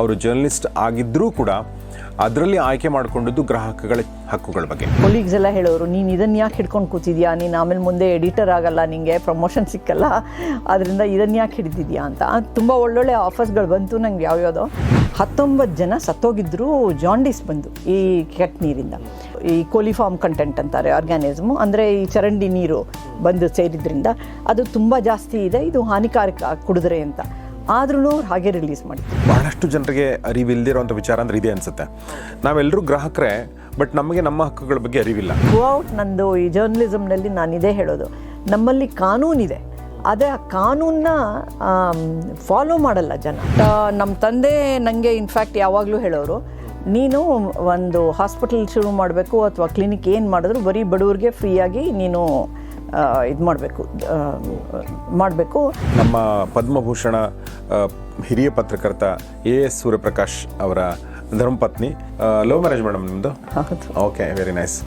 ಅವರು ಜರ್ನಲಿಸ್ಟ್ ಆಗಿದ್ದರೂ ಕೂಡ ಅದರಲ್ಲಿ ಆಯ್ಕೆ ಮಾಡಿಕೊಂಡಿದ್ದು ಗ್ರಾಹಕಗಳ ಹಕ್ಕುಗಳ ಬಗ್ಗೆ. ಕೊಲೀಗ್ಸ್ ಎಲ್ಲ ಹೇಳೋರು, ನೀನು ಇದನ್ನು ಯಾಕೆ ಹಿಡ್ಕೊಂಡು ಕೂತಿದ್ಯಾ? ನೀನು ಆಮೇಲೆ ಮುಂದೆ ಎಡಿಟರ್ ಆಗಲ್ಲ, ನಿಂಗೆ ಪ್ರಮೋಷನ್ ಸಿಕ್ಕಲ್ಲ. ಅದರಿಂದ ಇದನ್ನು ಯಾಕೆ ಹಿಡಿದಿದ್ಯಾ? ಅಂತ. ತುಂಬ ಒಳ್ಳೊಳ್ಳೆ ಆಫರ್ಸ್ಗಳು ಬಂತು ನಂಗೆ ಯಾವ್ಯಾವುದೋ. ಹತ್ತೊಂಬತ್ತು ಜನ ಸತ್ತೋಗಿದ್ರು ಜಾಂಡೀಸ್ ಬಂದು ಈ ಕೆಟ್ಟ ನೀರಿಂದ. ಈ ಕೋಲಿಫಾರ್ಮ್ ಕಂಟೆಂಟ್ ಅಂತಾರೆ ಆರ್ಗ್ಯಾನಿಸಮು ಅಂದರೆ ಈ ಚರಂಡಿ ನೀರು ಬಂದು ಸೇರಿದ್ರಿಂದ ಅದು ತುಂಬ ಜಾಸ್ತಿ ಇದೆ, ಇದು ಹಾನಿಕಾರಕ ಕುಡಿದ್ರೆ ಅಂತ. ಆದ್ರೂ ಹಾಗೆ ರಿಲೀಸ್ ಮಾಡಿ ಬಹಳಷ್ಟು ಜನರಿಗೆ ಅರಿವಿಲ್ದಿರೋಂಥ ವಿಚಾರ ಅಂದ್ರೆ ಇದೆ ಅನ್ಸುತ್ತೆ. ನಾವೆಲ್ಲರೂ ಗ್ರಾಹಕರೇ ಬಟ್ ನಮಗೆ ನಮ್ಮ ಹಕ್ಕುಗಳ ಬಗ್ಗೆ ಅರಿವಿಲ್ಲ. ಔಟ್ ನಂದು ಈ ಜರ್ನಲಿಸಮ್ನಲ್ಲಿ ನಾನು ಇದೇ ಹೇಳೋದು. ನಮ್ಮಲ್ಲಿ ಕಾನೂನಿದೆ ಅದೇ ಆ ಕಾನೂನನ್ನ ಫಾಲೋ ಮಾಡಲ್ಲ ಜನ. ನಮ್ಮ ತಂದೆ ನನಗೆ ಇನ್ಫ್ಯಾಕ್ಟ್ ಯಾವಾಗಲೂ ಹೇಳೋರು ನೀನು ಒಂದು ಹಾಸ್ಪಿಟಲ್ ಶುರು ಮಾಡಬೇಕು ಅಥವಾ ಕ್ಲಿನಿಕ್ ಏನು ಮಾಡಿದ್ರು ಬರೀ ಬಡವ್ರಿಗೆ ಫ್ರೀಯಾಗಿ ನೀನು ಇದು ಮಾಡಬೇಕು ಮಾಡಬೇಕು. ನಮ್ಮ ಪದ್ಮಭೂಷಣ ಹಿರಿಯ ಪತ್ರಕರ್ತ ಎ ಎಸ್ ಸೂರ್ಯಪ್ರಕಾಶ್ ಅವರ ಧರ್ಮಪತ್ನಿ. ಲವ್ ಮ್ಯಾರೇಜ್ ಮೇಡಮ್ ನಿಮ್ಮದು ಓಕೆ ವೆರಿ ನೈಸ್